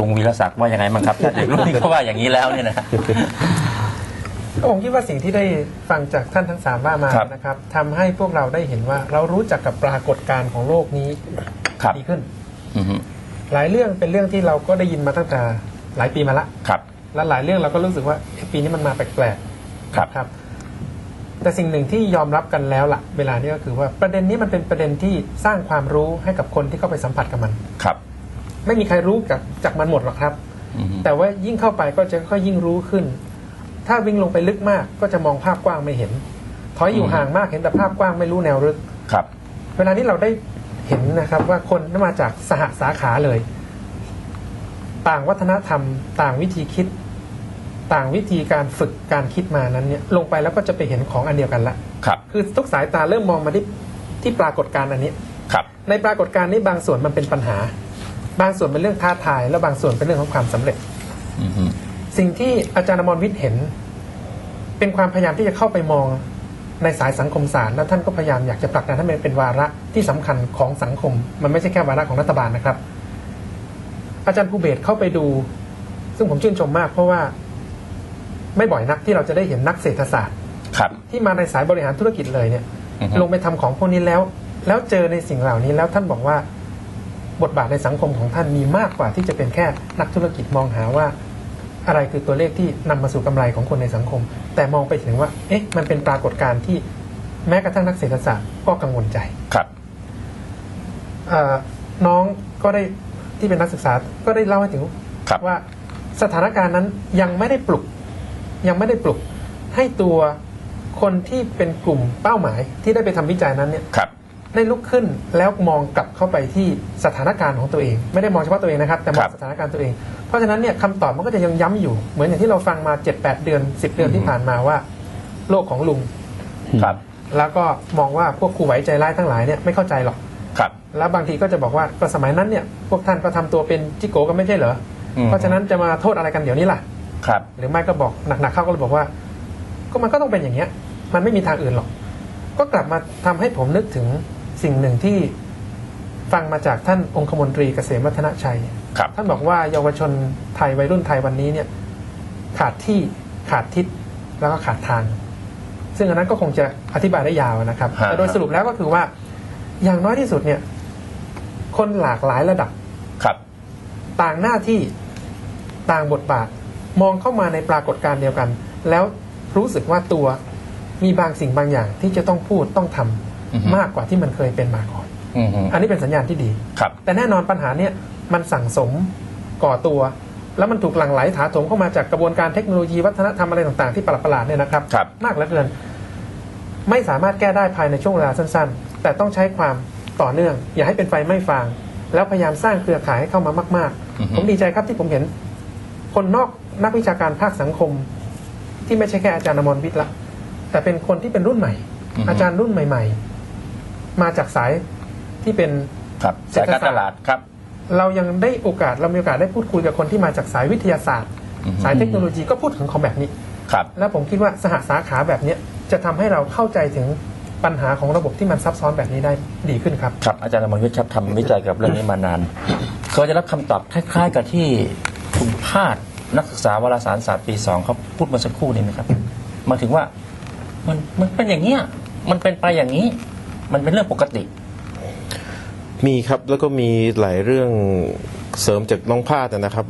ลุงวีรศักดิ์ว่ายังไงบ้างครับ ถ้าเด็กรุ่นนี้เขาว่าอย่างนี้แล้วเนี่ยนะ ผมคิดว่าสิ่งที่ได้ฟังจากท่านทั้งสามว่ามาครับนะครับทำให้พวกเราได้เห็นว่าเรารู้จักกับปรากฏการณ์ของโลกนี้ครับ ดีขึ้น อือฮึหลายเรื่องเป็นเรื่องที่เราก็ได้ยินมาตั้งแต่หลายปีมาละครับ และหลายเรื่องเราก็รู้สึกว่าเอ๊ะปีนี้มันมาแปลกครับ ๆครับ แต่สิ่งหนึ่งที่ยอมรับกันแล้วล่ะ เวลานี้ก็คือว่าประเด็นนี้มันเป็นประเด็นที่สร้างความรู้ให้กับคนที่เข้าไปสัมผัสกับมัน ครับ ไม่มีใครรู้จากจากมันหมดหรอกครับอือฮึแต่ว่ายิ่งเข้าไปก็จะค่อยยิ่งรู้ขึ้น ถ้าวิ่งลงไปลึกมากก็จะมองภาพกว้างไม่เห็น ถอยอยู่ห่างมากเห็นแต่ภาพกว้างไม่รู้แนวลึกครับ เวลานี้เราได้เห็นนะครับว่าคนที่มาจากสหสาขาเลย ต่างวัฒนธรรม ต่างวิธีคิด ต่างวิธีการฝึกการคิดมานั้นเนี่ยลงไปแล้วก็จะไปเห็นของอันเดียวกันละครับ คือทุกสายตาเริ่มมองมาที่ที่ปรากฏการณ์อันนี้ครับ ในปรากฏการณ์นี้บางส่วนมันเป็นปัญหา บางส่วนเป็นเรื่องท้าทาย และบางส่วนเป็นเรื่องของความสำเร็จอือฮึสิ่งที่อาจารย์อมรวิทย์เห็น เป็นความพยายามที่จะเข้าไปมองในสายสังคมศาสตร์แล้วท่านก็พยายามอยากจะผลักดันให้มันเป็นวาระที่สำคัญของสังคม มันไม่ใช่แค่วาระของรัฐบาลนะครับ อาจารย์ภูเบศรเข้าไปดู ซึ่งผมชื่นชมมาก เพราะว่าไม่บ่อยนักที่เราจะได้เห็นนักเศรษฐศาสตร์ครับที่มาในสายบริหารธุรกิจเลยเนี่ยอือฮึลงไปทำของพวกนี้แล้ว แล้วเจอในสิ่งเหล่านี้แล้วท่านบอกว่า บทบาทในสังคมของท่านมีมากกว่าที่จะเป็นแค่นักธุรกิจมองหาว่า อะไรคือตัวเลขที่นำมาสู่กำไรของคนในสังคม แต่มองไปถึงว่า เอ๊ะ มันเป็นปรากฏการณ์ที่แม้กระทั่งนักเศรษฐศาสตร์ก็กังวลใจครับเอ่อน้องก็ได้ที่เป็นนักศึกษาก็ได้เล่าให้ถึงครับว่าสถานการณ์นั้นยังไม่ได้ปลุก ยังไม่ได้ปลุกให้ตัวคนที่เป็นกลุ่มเป้าหมายที่ได้ไปทำวิจัยนั้นเนี่ยครับ ได้ลุกขึ้นแล้วมองกลับเข้าไปที่สถานการณ์ของตัวเอง ไม่ได้มองเฉพาะตัวเองนะครับ แต่มอครังบสถานการณ์ตัวเอง เพราะฉะนั้นเนี่ยคำตอบมันก็จะยังย้ำอยู่ เหมือนอย่างที่เราฟังมา 7-8 เดือน 10 เดือนที่ผ่านมาว่า โลกของลุงครับ แล้วก็มองว่าพวกครูไหวใจร้ายทั้งหลายเนี่ยไม่เข้าใจหรอกครับ แล้วบางทีก็จะบอกว่าก็สมัยนั้นเนี่ยพวกท่านก็ทำตัวเป็นจิโกกันไม่ใช่เหรออืมเพราะฉะนั้นจะมาโทษอะไรกันเดี๋ยวนี้ล่ะครับ หรือไม่ก็บอกหนักๆเข้าก็เลยบอกว่า ก็มันก็ต้องเป็นอย่างเงี้ย มันไม่มีทางอื่นหรอก ก็กลับมาทำให้ผมนึกถึง สิ่งหนึ่งที่ฟังมาจากท่านองคมนตรีเกษมวัฒนชัย ครับ ท่านบอกว่าเยาวชนไทยวัยรุ่นไทยวันนี้เนี่ย ขาดที่ขาดทิศแล้วก็ขาดทาง ซึ่งอันนั้นก็คงจะอธิบายได้ยาวนะครับฮะ แต่โดยสรุปแล้วก็คือว่า อย่างน้อยที่สุดเนี่ย คนหลากหลายระดับ ครับ ต่างหน้าที่ต่างบทบาท มองเข้ามาในปรากฏการณ์เดียวกัน แล้วรู้สึกว่าตัวมีบางสิ่งบางอย่างที่จะต้องพูดต้องทำอือฮึ มากกว่าที่มันเคยเป็นมาก่อนอือฮึอันนี้เป็นสัญญาณที่ดีครับแต่แน่นอนปัญหาเนี่ยมันสั่งสมก่อตัว แล้วมันถูกหลั่งไหลถาโถมเข้ามาจากกระบวนการเทคโนโลยีวัฒนธรรมอะไรต่างๆที่ประหลาดๆเนี่ยนะครับครับมากเหลือเกิน ไม่สามารถแก้ได้ภายในช่วงเวลาสั้นๆ แต่ต้องใช้ความต่อเนื่อง อย่าให้เป็นไฟไม่ฟาง แล้วพยายามสร้างเครือข่ายให้เข้ามามากอือฮึๆผมดีใจครับที่ผมเห็น คนนอกนักวิชาการภาคสังคม ที่ไม่ใช่แค่อาจารย์อมรวิทย์ละแต่เป็นคนที่เป็นรุ่นใหม่ อาจารย์รุ่นใหม่ ๆ มาจากสายที่เป็น ครับสายการตลาดครับ เรายังได้โอกาสเรามีโอกาสได้พูดคุยกับคนที่มาจากสายวิทยาศาสตร์อือฮึสายเทคโนโลยีก็พูดถึงของแบบนี้ครับแล้วผมคิดว่าสหสาขาแบบเนี้ยจะทำให้เราเข้าใจถึงปัญหาของระบบที่มันซับซ้อนแบบนี้ได้ดีขึ้นครับครับอาจารย์อมรวิทย์ครับทำวิจัยกับเรื่องนี้มานานเคยจะรับคำตอบคล้าย ๆ กับที่คุณพาดนักศึกษาวารสารศาสตร์ปีสองเขาพูดมาสักครู่นี้ไหมครับหมายถึงว่ามันมันเป็นอย่างเงี้ยมันเป็นไปอย่างนี้ มันเป็นเรื่องปกติ มีครับแล้วก็มีหลายเรื่องเสริมจากน้องพาดนะครับ